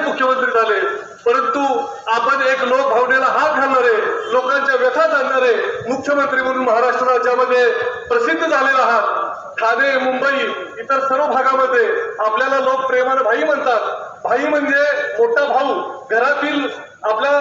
अनेक मुख्यमंत्री झाले. परंतु आपण एक लोक भावनेला हात घालणारे लोकांच्या व्यथा जाणणारे मुख्यमंत्री म्हणून महाराष्ट्र राज्यामध्ये प्रसिद्ध झालेला आहात ठाणे मुंबई इतर सर्व भागामध्ये आपल्याला लोक प्रेमानं भाई म्हणतात. भाई म्हणजे मोठा भाऊ. घरातील आपल्या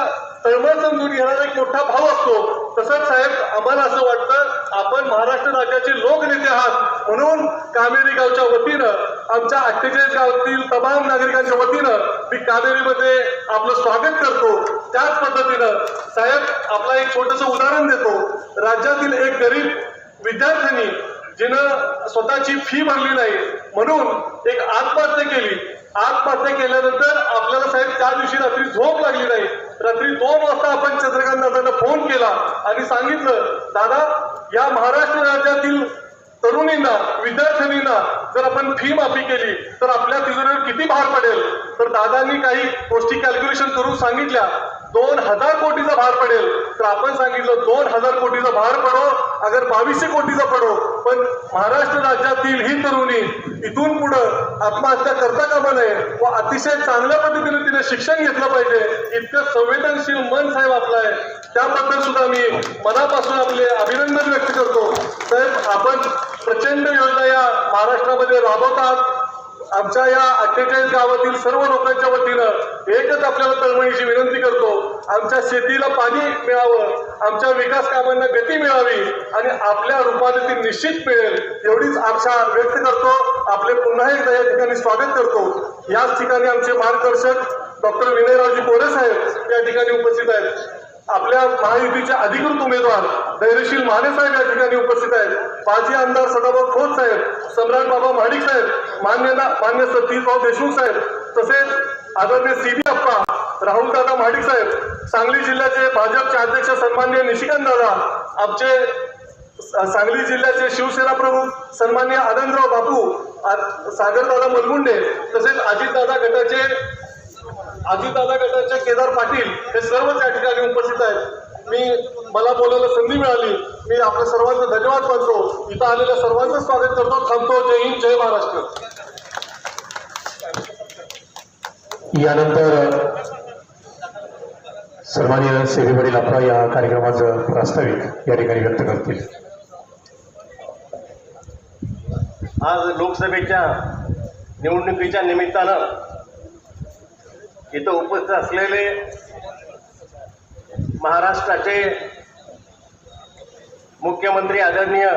तळमळ समजून घेणारा एक मोठा भाऊ असतो. तसंच साहेब आम्हाला असं वाटतं आपण महाराष्ट्र राज्याचे लोकनेते आहात म्हणून कामेरी गावच्या वतीनं आमच्या अठ्ठेचाळीस गावातील तमाम नागरिकांच्या वतीनं मी कामेरीमध्ये आपलं स्वागत करतो. त्याच पद्धतीनं साहेब आपला एक छोटस उदाहरण देतो. राज्यातील एक गरीब विद्यार्थ्यांनी जिनं स्वतःची फी भरली नाही म्हणून एक आत्महत्या केली. आत्महत्या केल्यानंतर आपल्याला साहेब त्या दिवशी रात्री झोप लागली नाही. रात्री दोन वाजता आपण चंद्रकांत दादांना फोन केला आणि सांगितलं दादा या महाराष्ट्र राज्यातील तरुणींना विद्यार्थिनींना जर आपण फी माफी केली तर आपल्या तिजोरीवर किती भार पडेल? तर दादांनी काही गोष्टी कॅल्क्युलेशन करून सांगितल्या. दोन हजार कोटीचा भार पडेल. तर आपण सांगितलं दोन हजार कोटीचा भार पडो अगर बावीसशे कोटीचा पडो. पण महाराष्ट्र राज्यातील ही तरुणी इथून पुढं आत्महत्या करता कामा नये व अतिशय चांगल्या पद्धतीने तिने शिक्षण घेतलं पाहिजे. इतकं संवेदनशील मन साहेब आपलं आहे. त्याबद्दल सुद्धा मी मनापासून आपले अभिनंदन व्यक्त करतो. साहेब आपण प्रचंड योजना या महाराष्ट्रामध्ये राबवतात. आमच्या या अठ्ठेचाळीस गावातील सर्व लोकांच्या वतीनं एकच आपल्याला तळमळीची विनंती करतो आमच्या शेतीला पाणी मिळावं आमच्या विकास कामांना गती मिळावी आणि आपल्या रूपाने ती निश्चित मिळेल एवढीच आशा व्यक्त करतो. आपले पुन्हा एकदा या ठिकाणी स्वागत करतो. याच ठिकाणी आमचे मार्गदर्शक डॉक्टर विनयरावजी कोरे साहेब या ठिकाणी उपस्थित आहेत. आपल्या महायुतीचे अधिकृत उमेदवार धैर्यशील माने साहेब या ठिकाणी उपस्थित आहेत. माजी आमदार सदाभाऊ खोत साहेब सम्राट बाबा महाडिक साहेब मान्य मान्य सतीशभाऊ देशमुख साहेब तसेच आदरणीय सी बी अप्पा राहुल दादा महाडिक साहेब सांगली जिल्ह्याचे भाजपचे अध्यक्ष सन्माननीय निशिकांत दादा आमचे सांगली जिल्ह्याचे शिवसेना प्रमुख सन्माननीय आनंदराव बापू सागरदादा मलगुंडे तसेच अजितदादा गटाचे अजितदादा गटाचे केदार पाटील हे सर्वच या ठिकाणी उपस्थित आहेत. मी मला बोलायला संधी मिळाली. मी आपल्या सर्वांचा धन्यवाद मानतो. इथं आलेल्या सर्वांचं स्वागत करतो. थांबतो. जय हिंद जय महाराष्ट्र. यानंतर सन्मान्य सेवेवरील आपला या कार्यक्रमाचं प्रास्ताविक या ठिकाणी व्यक्त करतील. आज लोकसभेच्या निवडणुकीच्या निमित्तानं इथं उपस्थित असलेले महाराष्ट्राचे मुख्यमंत्री आदरणीय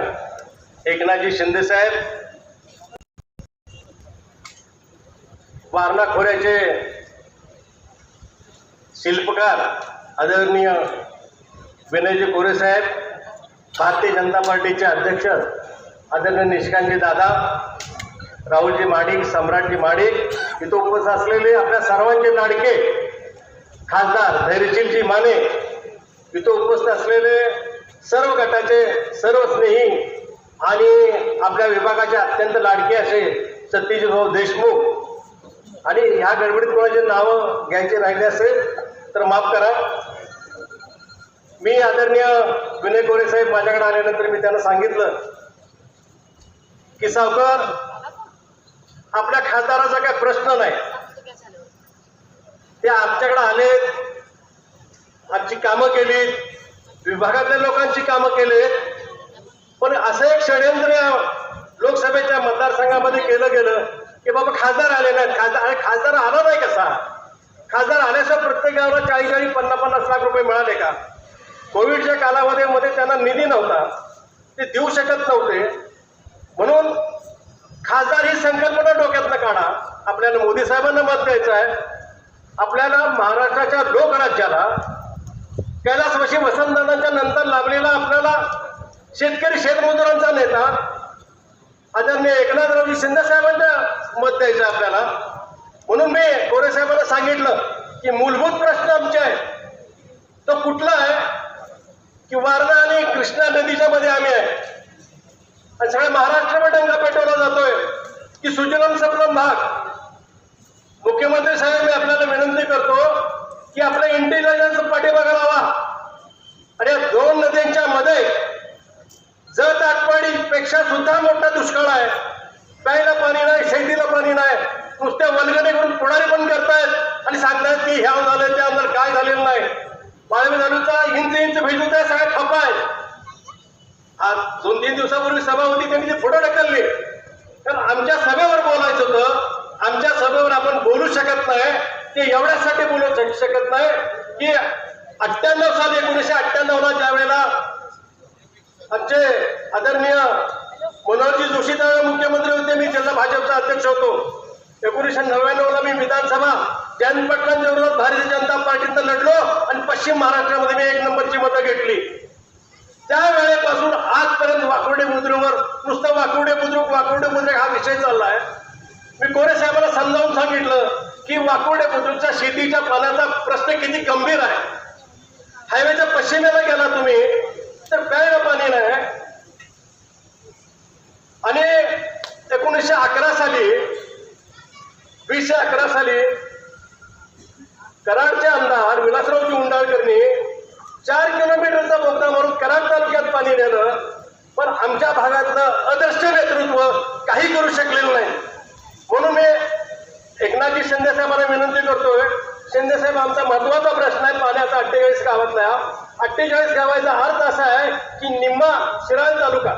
एकनाथजी शिंदे साहेब वारणा खोऱ्याचे शिल्पकार आदरणीय विनयजी कोरे साहेब भारतीय जनता पार्टीचे अध्यक्ष आदरणीय निष्कांतजी दादा राहुलजी माडिक सम्राटजी माडिक इथं उपस्थित असलेले आपल्या सर्वांचे लाडके खासदार धैर्यशीलजी माने इथं उपस्थित असलेले सर्व गटाचे सर्व स्नेही आणि आपल्या विभागाचे अत्यंत लाडके असे सत्यजीभाऊ भाऊ देशमुख. आणि ह्या गडबडीत कोणाचे नावं घ्यायचे राहिले असेल तर माफ करा. मी आदरणीय विनय कोरे साहेब माझ्याकडे आल्यानंतर मी त्यांना सांगितलं की सावकर आपल्या खासदाराचा काही प्रश्न नाही. ते आमच्याकडे आले आमची कामं केलीत विभागातल्या लोकांची कामं केले. पण असं एक षडयंत्र लोकसभेच्या मतदारसंघामध्ये केलं गेलं की बाबा खासदार आले नाहीत. खासदार आणि खासदार आला नाही कसा? खासदार आल्याशिवाय प्रत्येक गावाला चाळीस चाळीस पन्नास पन्नास लाख रुपये मिळाले का? कोविडच्या कालावधीमध्ये त्यांना निधी नव्हता. ते देऊ शकत नव्हते. म्हणून खासदार ही संकल्पना डोक्यातनं काढा. आपल्याला मोदी साहेबांना मत द्यायचं आहे. आपल्याला महाराष्ट्राच्या लोकराज्याला कैलासवाशी वसंतदादांच्या नंतर लाभलेला आपल्याला शेतकरी शेतमजुरांचा नेता आदरणीय एकनाथरावजी शिंदे साहेबांना मत द्यायचं आहे आपल्याला. म्हणून मी कोरे साहेबांना सांगितलं की मूलभूत प्रश्न आमचे आहे तो कुठला आहे? की वारणा आणि कृष्णा नदीच्या मध्ये आम्ही आहे. आणि सगळ्या महाराष्ट्रावर डंगा पेटवला जातोय. की सुजलम सबलम भाग. मुख्यमंत्री साहेब मी आपल्याला विनंती करतो की आपला इंटेलिजन्स पाठीमागा लावा आणि या दोन नद्यांच्या मध्ये जत आटपाडी पेक्षा सुद्धा मोठा दुष्काळ आहे. प्यायला पाणी नाही शेतीला पाणी नाही. नुसत्या वल्गने करून पुढारी पण करतायत आणि सांगतायत की ह्या झालं त्या झालं काय झालेलं नाही. बाळवी झालूचा इंच इंच भेजूत आहे सगळ्या खपा आहे आज दोन तीन दिवसापूर्वी सभा होती त्यांनी ते फोटो ढकलले. तर आमच्या सभेवर बोलायचं होतं. आमच्या सभेवर आपण बोलू शकत नाही. ते एवढ्यासाठी बोलू शकत नाही की अठ्ठ्याण्णव साल एकोणीसशे अठ्ठ्याण्णव ला ज्या वेळेला आमचे आदरणीय मनोहरजी जोशी त्यावेळेला मुख्यमंत्री होते मी जिल्हा भाजपचा अध्यक्ष होतो. एकोणीसशे नव्याण्णवला मी विधानसभा जयंत पाटलांच्या विरोधात भारतीय जनता पार्टीनं लढलो आणि पश्चिम महाराष्ट्रामध्ये मी एक नंबरची मतं घेतली. त्या वेळेपासून आजपर्यंत वाकुर्डे बुद्रुकवर नुसतं वाकुर्डे बुद्रुक वाकुर्डे बुद्रुक हा विषय चाललाय. मी कोरे साहेबाला समजावून सांगितलं की वाकुर्डे बुद्रुकच्या शेतीच्या पाण्याचा प्रश्न किती गंभीर आहे. हायवेच्या पश्चिमेला गेला तुम्ही तर प्यायला पाणी नाही. आणि एकोणीसशे अकरा साली वीसशे अकरा साली कराडचे आमदार विलासरावजी उंडाळकरनी चार किलोमीटरचा बोगदा मारून कराड तालुक्यात पाणी नेलं पण आमच्या भागातलं अदृश्य नेतृत्व काही करू शकलेलं नाही. म्हणून मी एकनाथजी शिंदे साहेबांना विनंती करतोय शिंदे साहेब आमचा महत्त्वाचा प्रश्न आहे पाण्याचा अठ्ठेचाळीस गावातला. अठ्ठेचाळीस गावाचा अर्थ असा आहे की निम्मा शिराळ तालुका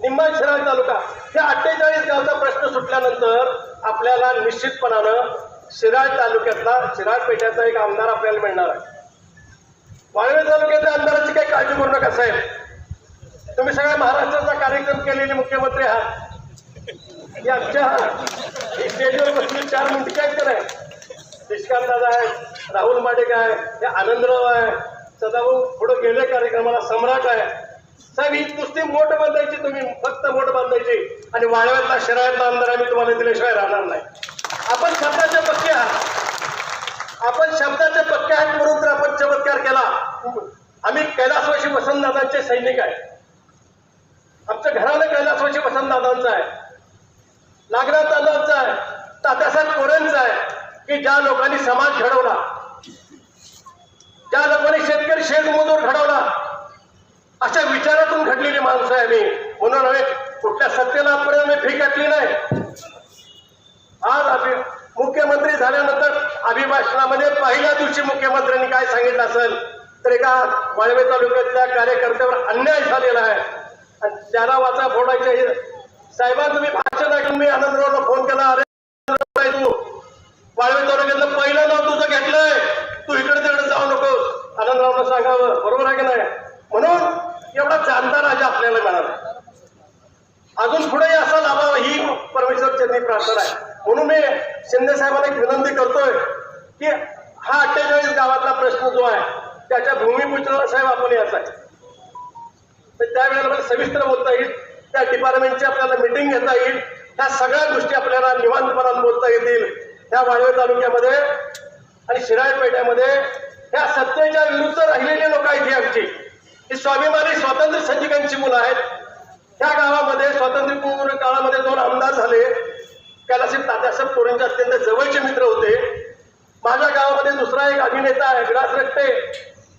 निम्मा शिराळ तालुका या अठ्ठेचाळीस गावचा प्रश्न सुटल्यानंतर आपल्याला निश्चितपणानं शिराळ तालुक्यातला शिराळ पेठ्याचा एक आमदार आपल्याला मिळणार आहे. वाळवे तालुक्याच्या आमदाराची काही काळजी करू नका साहेब. तुम्ही सगळ्या महाराष्ट्राचा कार्यक्रम केलेले मुख्यमंत्री आहात. आमच्या स्टेजवर बसले चार मिनिटं काय कराय निष्कांत दादा आहे राहुल माडेक आहे हे आनंदराव आहे सदाभाऊ पुढे गेले कार्यक्रमाला सम्राट आहे. साहेब ही कुस्ती मोठ बांधायची तुम्ही फक्त मोठ बांधायची. आणि वाळव्यातला शिराळ्यातला आमदार आम्ही तुम्हाला दिल्याशिवाय राहणार नाही. आपण शब्दाचे पक्षी आहात. आपण शब्दाचे पक्के आहेत म्हणून तर आपण चमत्कार केला. आम्ही कैलासवाशी वसंतदादांचे सैनिक आहे. आमचं घरानं कैलासवाशी वसंतदादांचं आहे. नागनाथ दादांचं आहे. तात्यासाहेब कोरेंचं आहे की ज्या लोकांनी समाज घडवला. ज्या लोकांनी शेतकरी शेतमजूर घडवला. अशा विचारातून घडलेली माणसं आहे मी. म्हणून आम्ही कुठल्या सत्तेला आजपर्यंत मी फी घातली नाही. आज आम्ही मुख्यमंत्री झाल्यानंतर अभिभाषणामध्ये पहिल्या दिवशी मुख्यमंत्र्यांनी काय सांगितलं असेल तर एका वाळवे तालुक्यातल्या कार्यकर्त्यावर अन्याय झालेला आहे. आणि त्याला वाचा फोडायचे साहेबां तुम्ही भाषण ऐकून मी आनंदरावला फोन केला. अरे तू. वाळवे तालुक्यातलं पहिलं नाव तुझं घेतलंय. तू इकडे तिकडे जाऊ नकोस. आनंदरावला सांगावं बरोबर आहे की नाही? म्हणून एवढा जाणता राजा आपल्याला मिळाला. अजून पुढे असा लाभावा ही परमेश्वर चरणी प्रार्थना आहे. म्हणून मी शिंदे साहेबांना एक विनंती करतोय. की हा अठ्ठेचाळीस गावातला प्रश्न जो आहे त्याच्या भूमिपूजनाला साहेब आपण यायचा आहे. तर त्यावेळेला मला सविस्तर बोलता येईल त्या डिपार्टमेंटची आपल्याला मिटिंग घेता येईल ह्या सगळ्या गोष्टी आपल्याला निवांतपणात बोलता येतील ह्या वाळवे तालुक्यामध्ये आणि शिराळ पेठ्यामध्ये ह्या सत्तेच्या विरुद्ध राहिलेली लोक आहेत ही आमची. ही स्वाभिमानी स्वातंत्र्य सैनिकांची मुलं आहेत. त्या गावामध्ये स्वातंत्र्यपूर्व काळामध्ये दोन आमदार झाले. कैलासी तात्यासाहेब कोरेंचे अत्यंत जवळचे मित्र होते. माझ्या गावामध्ये दुसरा एक अभिनेता आहे विलास रक्ते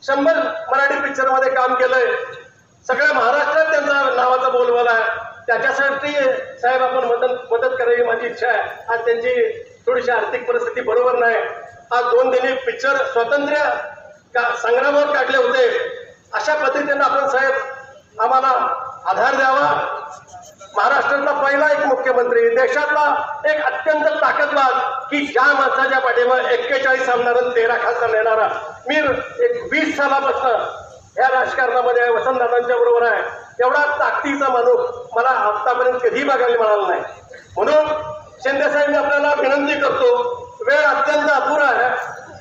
शंभर मराठी पिक्चरमध्ये काम केलंय. सगळ्या महाराष्ट्रात त्यांचा नावाचा बोलवाला आहे. त्याच्यासाठी साहेब आपण मदत मदत करावी माझी इच्छा आहे. आज त्यांची थोडीशी आर्थिक परिस्थिती बरोबर नाही. आज दोन त्यांनी पिक्चर स्वातंत्र्य का संग्रामावर काढले होते. अशा पद्धतीनं आपण साहेब आम्हाला आधार द्यावा. महाराष्ट्रातला पहिला एक मुख्यमंत्री देशातला एक अत्यंत ताकदवाद की ज्या माणसाच्या पाठीवर एक्केचाळीस आमदार तेरा खासदार नेणारा मी एक वीस सालापासून या राजकारणामध्ये वसंतदादांच्या बरोबर आहे. एवढा ताकदीचा माणूस मला आतापर्यंत कधी बघायला मिळाला नाही. म्हणून शिंदेसाहेब मी आपल्याला विनंती करतो वेळ अत्यंत अपुरा आहे.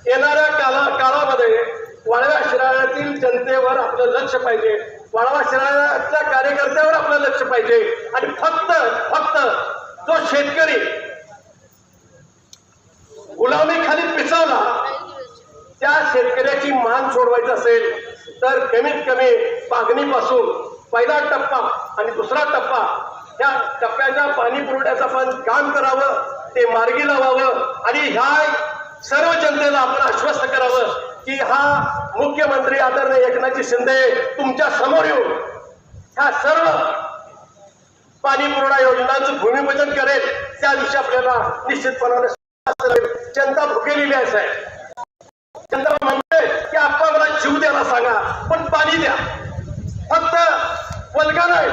येणाऱ्या काला काळामध्ये वाळव्या शिराळ्यातील जनतेवर आपलं लक्ष पाहिजे. वाळवा शिराळ्यातल्या कार्यकर्त्यावर आपलं लक्ष पाहिजे. आणि फक्त फक्त जो शेतकरी गुलामीखाली पिचवला त्या शेतकऱ्याची मान सोडवायची असेल तर कमीत कमी मागणीपासून पहिला टप्पा आणि दुसरा टप्पा या टप्प्याच्या पाणी पुरवठ्याचं पण काम करावं ते मार्गी लावावं आणि ह्या सर्व जनतेला आपण आश्वस्त करावं की हा मुख्यमंत्री आदरणीय एकनाथजी शिंदे तुमच्यासमोर येऊन ह्या सर्व पाणी पुरवठा योजनांचं भूमिपूजन करेल त्या दिवशी आपल्याला निश्चितपणाने जनता भुकेलेली आहे साहेब. जनता म्हणते की आपला मला जीव द्यायला सांगा पण पाणी द्या. फक्त वल्गा नाही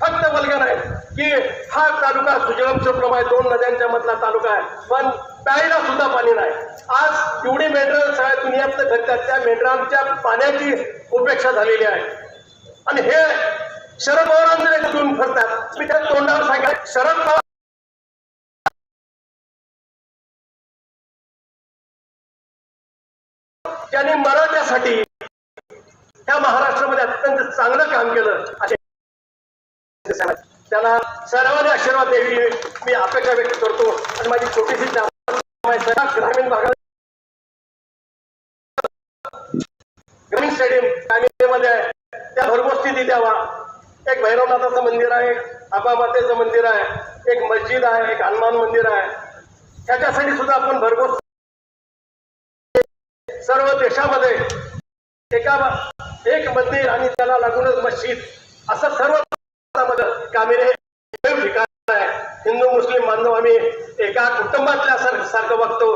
फक्त वल्गा नाही की हा तालुका सुजलम सुफलम आहे दोन नद्यांच्या मधला तालुका आहे पण प्यायला सुद्धा पाणी नाही. आज एवढी मेंढरं सगळ्या दुनियात घडतात त्या मेंढरांच्या पाण्याची उपेक्षा झालेली आहे. आणि हे शरद पवारांकडे घेऊन फिरतात. मी त्या तोंडावर सांगा शरद पवार त्यांनी मराठ्यासाठी त्या महाराष्ट्रामध्ये अत्यंत चांगलं काम केलं. असे त्याला सर्वांनी आशीर्वाद द्यावी. मी अपेक्षा व्यक्त करतो. आणि माझी छोटीशी ग्रामीण भागात ग्रामीण स्टेडियममध्ये आहे त्या भरपूर स्थिती द्यावा. एक भैरवनाथाचं मंदिर आहे एक आबामातेचं मंदिर आहे एक मस्जिद आहे एक हनुमान मंदिर आहे. त्याच्यासाठी सुद्धा आपण भरघोस सर्व देशामध्ये एका एक मंदिर आणि त्याला लागूनच मस्जिद असं सर्व कामेरे हे ठिकाण आहे. हिंदू मुस्लिम बांधव आम्ही एका कुटुंबातल्या सारखं बघतो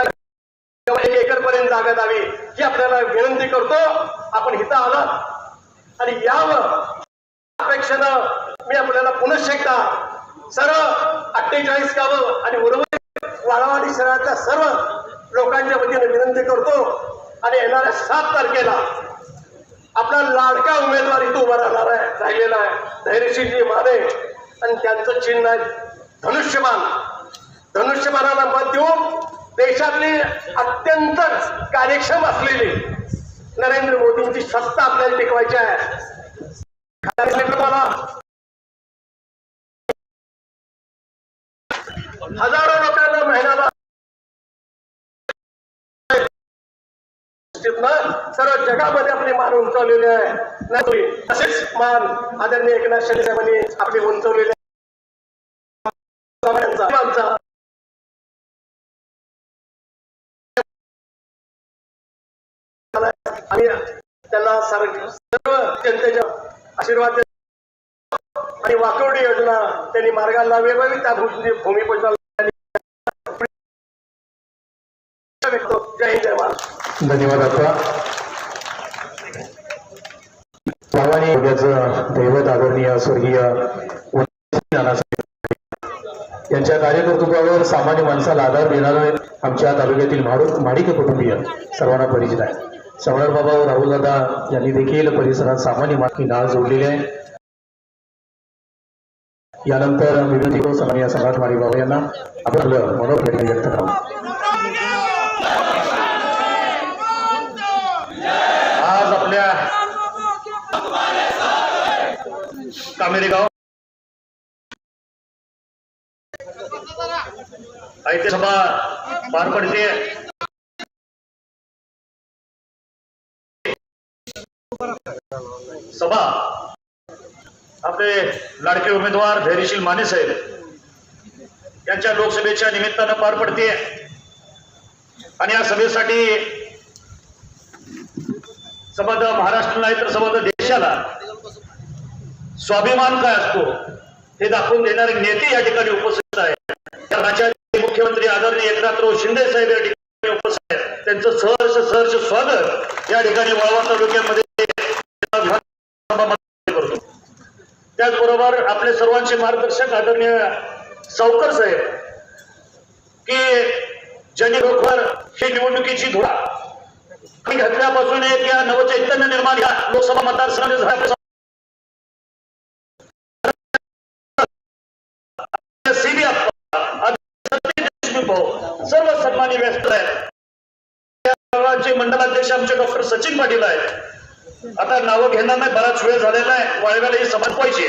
तेव्हा एक एकर पर्यंत जागा द्यावी ही आपल्याला विनंती करतो आपण इथं आलात आणि यावं अपेक्षेनं मी आपल्याला पुनश्च एकदा सर्व अठ्ठेचाळीस गावं आणि उर्वरित वाळावाडी शहराच्या सर्व लोकांच्या वतीने विनंती करतो आणि येणाऱ्या सात तारखेला आपला लाडका उमेदवार इथं उभा राहणार आहे राहिलेला आहे धैर्यशीलजी माने आणि त्यांचं चिन्ह आहे धनुष्यबाण धनुष्यबाणाला मत देऊन देशातली अत्यंत कार्यक्षम असलेली नरेंद्र मोदींची सत्ता आपल्याला टिकवायची आहे हजारो लोकांना महिन्याला सर्व जगामध्ये आपली मान उंचावलेली आहे नाही तसेच मान आदरणीय एकनाथ शिंदे साहेबांनी आपली उंचवलेली आहे. आणि त्याला सर्व सर्व जनतेच्या आशीर्वाद आणि वाकवडी योजना त्यांनी मार्गाला वेगवेगळी त्या भूमी जय हिंद जय महाराष्ट्र धन्यवाद आपला. दैवत आदरणीय स्वर्गीय यांच्या कार्यकर्तृत्वावर सामान्य माणसाला आधार देणारे आमच्या तालुक्यातील माडू माडिक कुटुंबीय सर्वांना परिचित आहे. बाबा व राहुल दादा यांनी देखील परिसरात सामान्य माणकी नाळ जोडलेले आहे. विनंती करू सम्राट बाबा यांना मनोप्रेरणा व्यक्त करावं आज सभा पार पडते. सभा. आपले लाडके उमेदवार धैर्यशील माने साहेब यांच्या लोकसभेच्या निमित्तानं पार पडते आणि या सभेसाठी संबंध महाराष्ट्र नाही तर संबंध देशाला स्वाभिमान काय असतो हे दाखवून देणारे नेते या ठिकाणी उपस्थित आहेत. राज्याचे मुख्यमंत्री आदरणीय एकनाथराव शिंदे साहेब या ठिकाणी उपस्थित आहेत. त्यांचं सहर्ष सहर्ष स्वागत या ठिकाणी वळवा तालुक्यामध्ये करतो. त्याचबरोबर आपले सर्वांचे मार्गदर्शक आदरणीय सावकर साहेब की ज्यांनी रोखवर ही निवडणुकीची धुरा घातल्यापासून एक या नवचैतन्य निर्माण या लोकसभा मतदारसंघ झाल्यापासून सर्व सन्मानी व्यस्त आहेत. या मंडलाध्यक्ष आमचे डॉक्टर सचिन पाटील आहेत. आता नावं घेणार नाही बराच वेळ झालेला आहे. वाळव्याला ही सभा पाहिजे.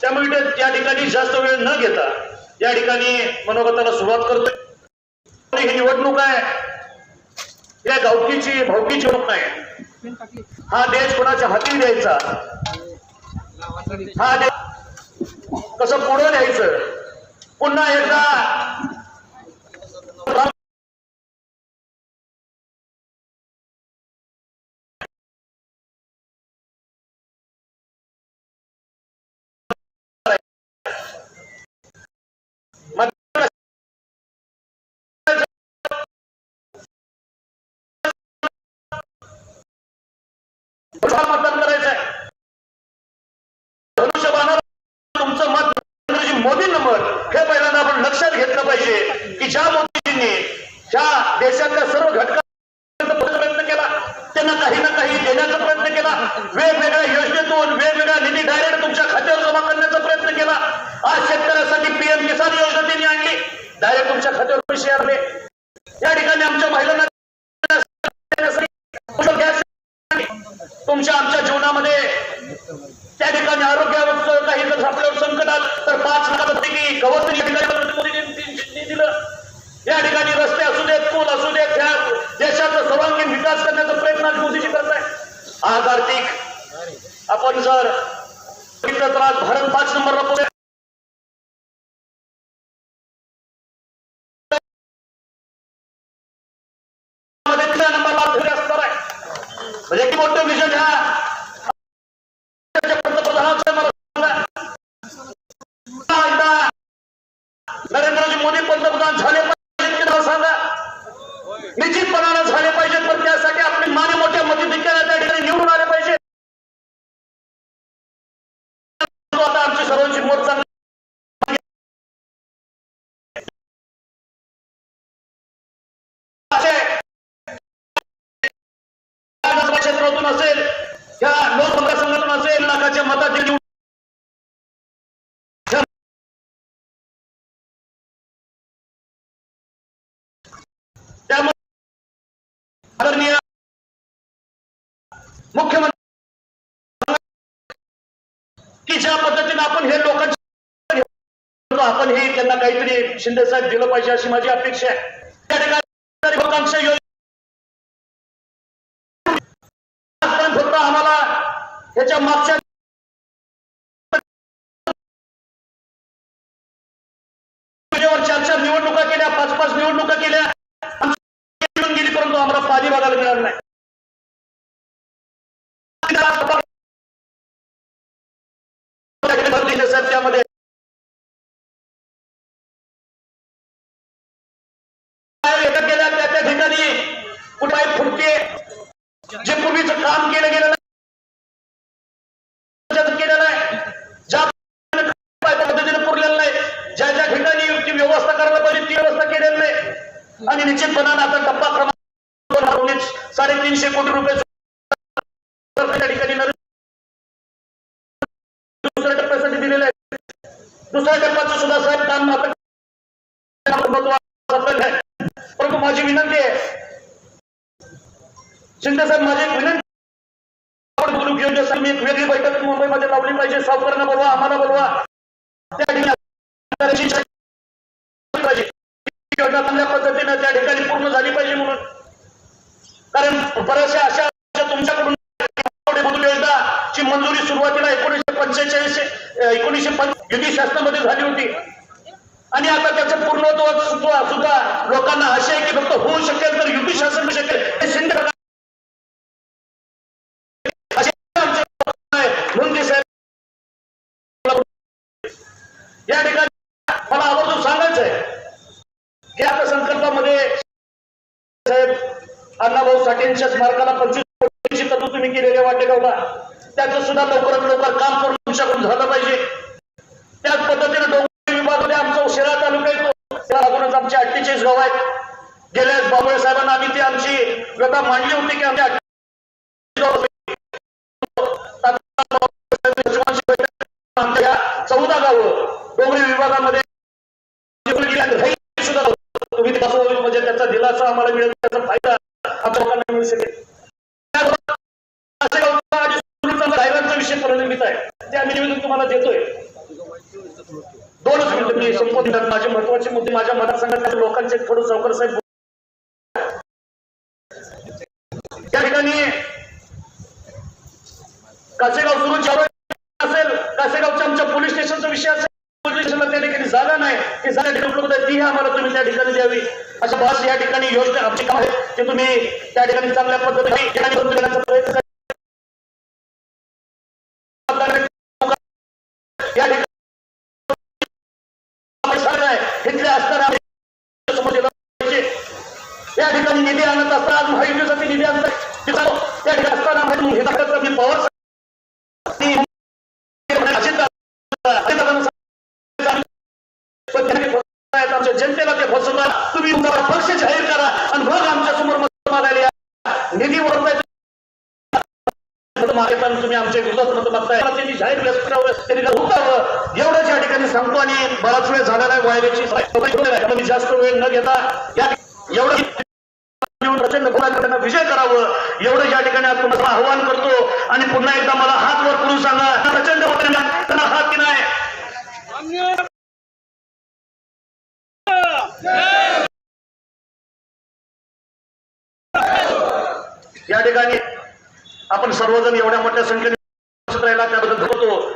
त्यामुळे ते- त्या ठिकाणी जास्त वेळ न घेता या ठिकाणी मनोगताला सुरुवात करतोय. ही निवडणूक आहे. या गावकीची भावकीची होत नाही. हा देश कोणाच्या हाती द्यायचा? हा देश कसं पुढं न्यायचं? पुन्हा एकदा मतदान करायचं आहे धनुष्यबाणाला तुमचं मत नरेंद्रजी मोदींना मत हे पहिल्यांदा आपण लक्षात घेतलं पाहिजे की ज्या मोदीजींनी ज्या देशातल्या सर्व घटकांचा प्रयत्न केला त्यांना काही ना काही देण्याचा प्रयत्न केला वेगवेगळ्या योजनेतून वेगवेगळ्या निधी डायरेक्ट तुमच्या खात्यावर जमा करण्याचा प्रयत्न केला. आज शेतकऱ्यासाठी पीएम किसान योजना त्यांनी आणली डायरेक्ट तुमच्या खात्यावर पैसे आले. या ठिकाणी आमच्या महिलांना तुमच्या आमच्या जीवनामध्ये त्या ठिकाणी आरोग्यावर काही जर आपल्यावर संकट आलं तर पाच लाखापैकी कवच या ठिकाणी दिलं या ठिकाणी रस्ते असू देत पूल असू देत ह्या देशाचा सर्वांगीण विकास करण्याचा प्रयत्न मोदीजी करत आहे आज आर्थिक आपण जर त्रास भारत पाच नंबरला पोहोचला. मध्ये तिसऱ्या नंबरला पुढे असणार आहे म्हणजे किती मोठं विजन ह्या पंतप्रधानाचं मला सांगा. पुन्हा एकदा नरेंद्रजी मोदी पंतप्रधान झाले पाहिजेत की नाव सांगा निश्चितपणानं झाले पाहिजेत पण त्यासाठी आपले माने मोठ्या मतीधिक्याला त्या ठिकाणी निवडून आले पाहिजे आता आमची सर्वांची मोठ चांगली क्षेत्रातून असेल या लोकसभा संघातून असेल लाखाच्या मताचे निवडून त्यामुळे आदरणीय मुख्यमंत्री की ज्या पद्धतीने आपण हे लोकांचे आपण हे त्यांना काहीतरी शिंदे साहेब दिलं पाहिजे अशी माझी अपेक्षा आहे. त्या ठिकाणी लोकांच्या योजना फक्त आम्हाला याच्या मागच्या साहेब त्यामध्ये एका केल्या त्या त्या ठिकाणी कुठे फुटके जे पूर्वीचं काम केलं गेलं नाही त्याचं केलेलं आहे ज्या पद्धतीने पुरलेलं नाही ज्या ज्या ठिकाणी ती व्यवस्था करायला पाहिजे ती व्यवस्था केलेली नाही. आणि निश्चितपणानं आता टप्पा क्रमांक दुसऱ्या टप्प्याचं सुद्धा साहेब काम आता परंतु माझी विनंती आहे. शिंदे साहेब माझी विनंती आपण बोलू घेऊन जसं मी एक वेगळी बैठक मुंबईमध्ये लावली पाहिजे. सावकारांना बोलवा आम्हाला बोलवा. त्या ठिकाणी योजना चांगल्या पद्धतीनं त्या ठिकाणी पूर्ण झाली पाहिजे म्हणून. कारण बऱ्याचशा अशा तुमच्याकडून योजना ची मंजुरी सुरुवातीला एकोणीसशे पंचेचाळीस एकोणीसशे युती शासनामध्ये झाली होती. आणि आता त्याचं पूर्णत्व सुद्धा लोकांना आशा आहे की फक्त होऊ शकेल तर युती शासन शकेल. शिंदे या ठिकाणी मला आवर्जून सांगायचं आहे की संकल्पामध्ये साहेब अण्णाभाऊ साठेंच्या स्मारकाला पंचवीस कोटीची तरतूद तुम्ही केलेल्या वाटेगावला त्याचं सुद्धा लवकरात लवकर काम करून तुमच्याकडून झालं पाहिजे. त्याच पद्धतीने डोंगरी विभागामध्ये आमचा उशिरा तालुका येतो. त्या लागूनच आमचे अठ्ठेचाळीस गाव आहेत. गेल्या बाबळे साहेबांना आम्ही ती आमची व्यथा मांडली होती की आमच्या 48 गावं आमच्या चौदा गावं डोंगरी विभागामध्ये सुद्धा तुम्ही कसं होईल म्हणजे त्याचा दिलासा आम्हाला मिळेल त्याचा फायदा आमच्या लोकांना मिळू शकेल. ते आम्ही निवेदन तुम्हाला देतोय. दोनच मिनिटं मी संबोधित माझे महत्त्वाचे मुद्दे माझ्या मतदारसंघातल्या लोकांचे थोडं चौकर साहेब त्या ठिकाणी कासेगाव सुरू असेल. कासेगावच्या आमच्या पोलीस स्टेशनचा विषय असेल. पोलीस स्टेशनला त्या ठिकाणी जागा नाही. ती जागा उपलब्ध आहे. ती आम्हाला तुम्ही त्या ठिकाणी द्यावी. अशा बस या ठिकाणी योजना आमची काम आहे ते तुम्ही त्या ठिकाणी चांगल्या पद्धतीने प्रयत्न करा. या ठिकाणी असताना या ठिकाणी निधी आणत असताना महायुतीसाठी निधी आणत त्या ठिकाणी असताना हे दाखवतं मी पवार जनतेला ते फसवणार तुम्ही तुमचा पक्ष जाहीर करा आणि मग आमच्यासमोर मत मागायला या. निधी वरवायचं मागताना तुम्ही आमच्या विरोधात मत मागताय. त्यांनी जाहीर व्यक्त करावं त्यांनी उठावं. एवढंच या ठिकाणी सांगतो आणि बराच वेळ झालेला आहे वायरेची त्यामुळे जास्त वेळ न घेता या एवढं प्रचंड त्यांना विजय करावं. एवढं या ठिकाणी तुम्हाला आव्हान करतो. आणि पुन्हा एकदा मला हात वर करून सांगा प्रचंड मतांना त्यांना हात की नाही या ठिकाणी आपण सर्वजण एवढ्या मोठ्या संख्येने राहिला त्याबद्दल धरतो